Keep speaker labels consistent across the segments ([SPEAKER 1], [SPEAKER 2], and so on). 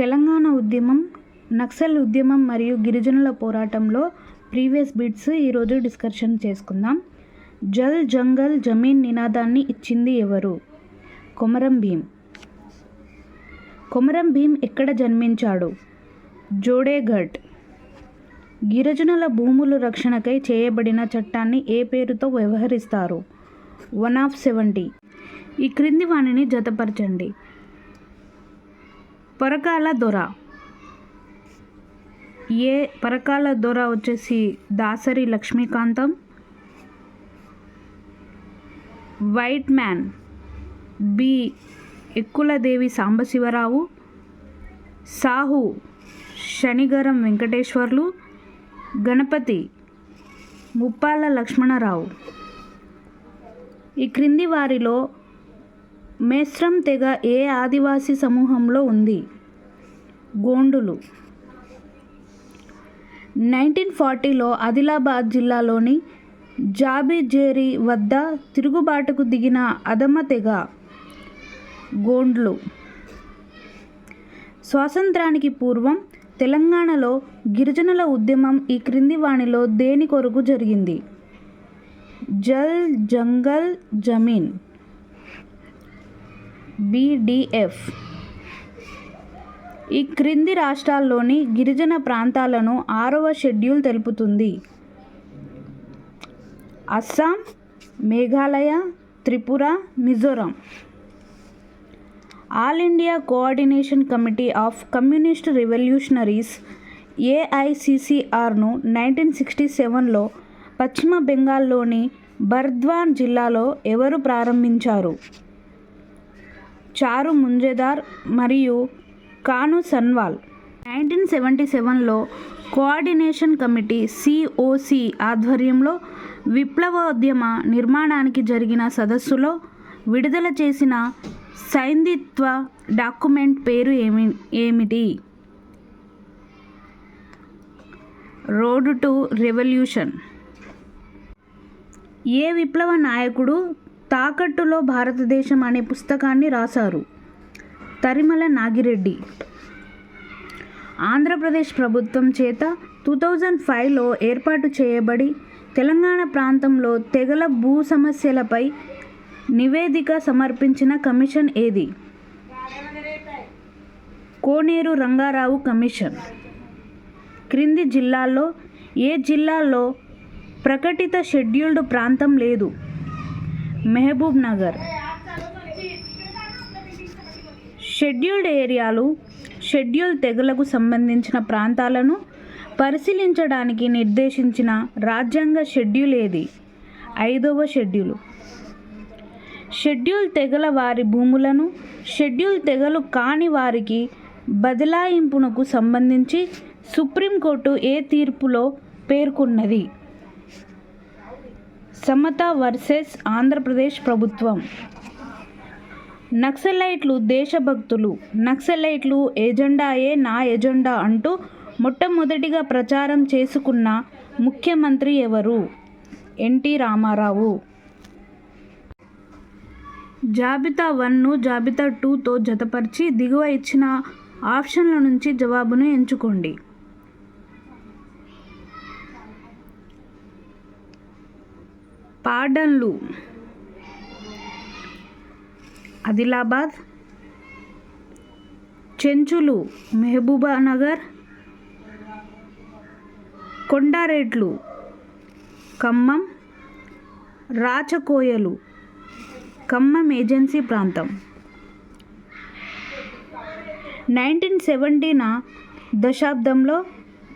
[SPEAKER 1] తెలంగాణ ఉద్యమం నక్సల్ ఉద్యమం మరియు గిరిజనుల పోరాటంలో ప్రీవియస్ బిట్స్ ఈరోజు డిస్కషన్ చేసుకుందాం. జల్ జంగల్ జమీన్ నినాదాన్ని ఇచ్చింది ఎవరు? కొమరం భీం కొమరం భీం ఎక్కడ జన్మించాడు? జోడేఘట్. గిరిజనుల భూముల రక్షణకై చేయబడిన చట్టాన్ని ఏ పేరుతో వ్యవహరిస్తారు? One of seventy. ఈ క్రింది వాణిని జతపరచండి. పరకాల దొర. ఏ పరకాల దొర వచ్చేసి Dasari Lakshmikantam. White man. B. Ekkuladevi Sambasivarao. Sahu. Shanigaram Venkateswarlu. Ganapathi. Muppala Lakshmanarao. ఈ క్రింది వారిలో మేస్రం తెగ ఏ ఆదివాసీ సమూహంలో ఉంది? గోండులు. నైన్టీన్ ఫార్టీలో ఆదిలాబాద్ జిల్లాలోని జాబిజేరి వద్ద తిరుగుబాటుకు దిగిన అదమ తెగ గోండ్లు. స్వాతంత్రానికి పూర్వం తెలంగాణలో గిరిజనుల ఉద్యమం ఈ క్రింది వాణిలో దేని కొరకు జరిగింది? జల్ జంగల్ జమీన్. బీడిఎఫ్ ఈ క్రింది రాష్ట్రాల్లోని గిరిజన ప్రాంతాలను ఆరవ షెడ్యూల్ తెలుపుతుంది. Assam Meghalaya Tripura Mizoram. All India coordination committee of communist revolutionaries ఏఐసిసిఆర్ను nineteen sixty సెవెన్లో పశ్చిమ బెంగాల్లోని బర్ద్వాన్ జిల్లాలో ఎవరు ప్రారంభించారు? చారు ముంజేదార్ మరియు కాను సన్వాల్. నైన్టీన్ సెవెంటీ సెవెన్లో కోఆర్డినేషన్ కమిటీ సిఓసి ఆధ్వర్యంలో విప్లవోద్యమ నిర్మాణానికి జరిగిన సదస్సులో విడుదల చేసిన సైంధిత్వ డాక్యుమెంట్ పేరు ఏమి ఏమిటి? Road to revolution. ఏ విప్లవ నాయకుడు తాకట్టులో భారతదేశం అనే పుస్తకాన్ని రాశారు. తరిమల నాగిరెడ్డి. ఆంధ్రప్రదేశ్ ప్రభుత్వం చేత టూ థౌజండ్ ఫైవ్లో ఏర్పాటు చేయబడి తెలంగాణ ప్రాంతంలో తెగల భూ సమస్యలపై నివేదిక సమర్పించిన కమిషన్ ఏది? కోనేరు రంగారావు కమిషన్. క్రింది జిల్లాల్లో ఏ జిల్లాలో ప్రకటిత షెడ్యూల్డ్ ప్రాంతం లేదు? మహబూబ్ నగర్ షెడ్యూల్డ్ ఏరియాలు షెడ్యూల్ తెగలకు సంబంధించిన ప్రాంతాలను పరిశీలించడానికి నిర్దేశించిన రాజ్యాంగ షెడ్యూల్ ఏది? ఐదవ షెడ్యూలు. షెడ్యూల్ తెగల వారి భూములను షెడ్యూల్ తెగలు కాని వారికి బదలాయింపునకు సంబంధించి సుప్రీంకోర్టు ఏ తీర్పులో పేర్కొన్నది? సమత వర్సెస్ ఆంధ్రప్రదేశ్ ప్రభుత్వం. నక్సలైట్లు దేశభక్తులు. నక్సలైట్లు ఎజెండాయే నా ఎజెండా అంటూ మొట్టమొదటిగా ప్రచారం చేసుకున్న ముఖ్యమంత్రి ఎవరు? N T Ramarao. జాబితా వన్ను జాబితా టూతో జతపరిచి దిగువ ఇచ్చిన ఆప్షన్ల నుంచి జవాబును ఎంచుకోండి. పాడన్లు. ఆదిలాబాద్. చెంచులు మహబూబానగర్. కొండారెడ్లు. ఖమ్మం. రాచకోయలు. ఖమ్మం ఏజెన్సీ ప్రాంతం. నైన్టీన్ సెవెంటీన దశాబ్దంలో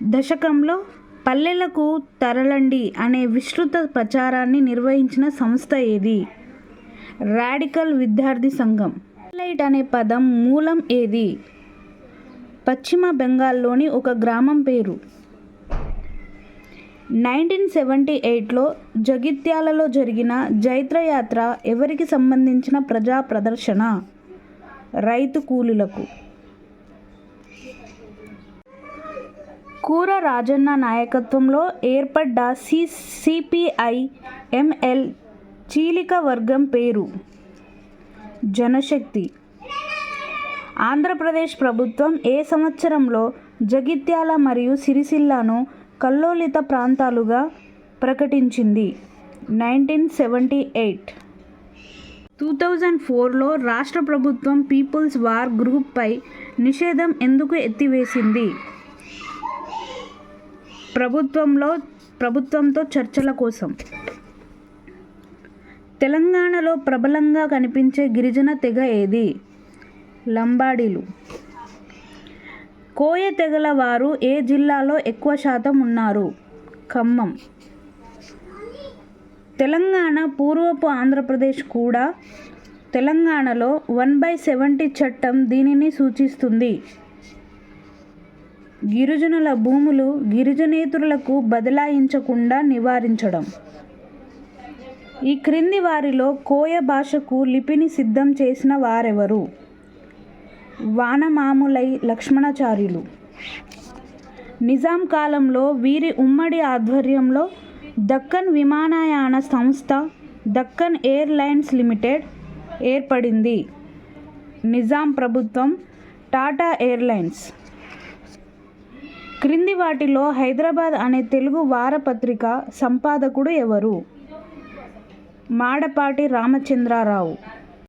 [SPEAKER 1] దశకంలో పల్లెలకు తరలండి అనే విస్తృత ప్రచారాన్ని నిర్వహించిన సంస్థ ఏది? రాడికల్ విద్యార్థి సంఘం. లైట్ అనే పదం మూలం ఏది? పశ్చిమ బెంగాల్లోని ఒక గ్రామం పేరు. నైన్టీన్ సెవెంటీ ఎయిట్లో జగిత్యాలలో జరిగిన జైత్రయాత్ర ఎవరికి సంబంధించిన ప్రజా ప్రదర్శన? రైతు కూలీలకు. కూర రాజన్న నాయకత్వంలో ఏర్పడ్డ సి సిపిఐ ఎంఎల్ చీలిక వర్గం పేరు. జనశక్తి. ఆంధ్రప్రదేశ్ ప్రభుత్వం ఏ సంవత్సరంలో జగిత్యాల మరియు సిరిసిల్లను కల్లోలిత ప్రాంతాలుగా ప్రకటించింది? Nineteen seventy eight. Two thousand ఫోర్లో రాష్ట్ర ప్రభుత్వం పీపుల్స్ వార్ గ్రూప్పై నిషేధం ఎందుకు ఎత్తివేసింది? ప్రభుత్వంలో ప్రభుత్వంతో చర్చల కోసం. తెలంగాణలో ప్రబలంగా కనిపించే గిరిజన తెగ ఏది? లంబాడీలు. కోయ తెగల వారు ఏ జిల్లాలో ఎక్కువ శాతం ఉన్నారు? ఖమ్మం. తెలంగాణ పూర్వపు ఆంధ్రప్రదేశ్ కూడా తెలంగాణలో వన్ బై సెవెంటీ చట్టం దీనిని సూచిస్తుంది. గిరిజనుల భూములు గిరిజనేతరులకు బదలాయించకుండా నివారించడం. ఈ క్రింది వారిలో కోయ భాషకు లిపిని సిద్ధం చేసిన వారెవరు? వానమాములై లక్ష్మణాచార్యులు. నిజాం కాలంలో వీరి ఉమ్మడి ఆధ్వర్యంలో దక్కన్ విమానయాన సంస్థ దక్కన్ ఎయిర్లైన్స్ లిమిటెడ్ ఏర్పడింది. నిజాం ప్రభుత్వం టాటా ఎయిర్లైన్స్ క్రింది వాటిలో హైదరాబాద్ అనే తెలుగు వారపత్రిక సంపాదకుడు ఎవరు? మాడపాటి రామచంద్రారావు.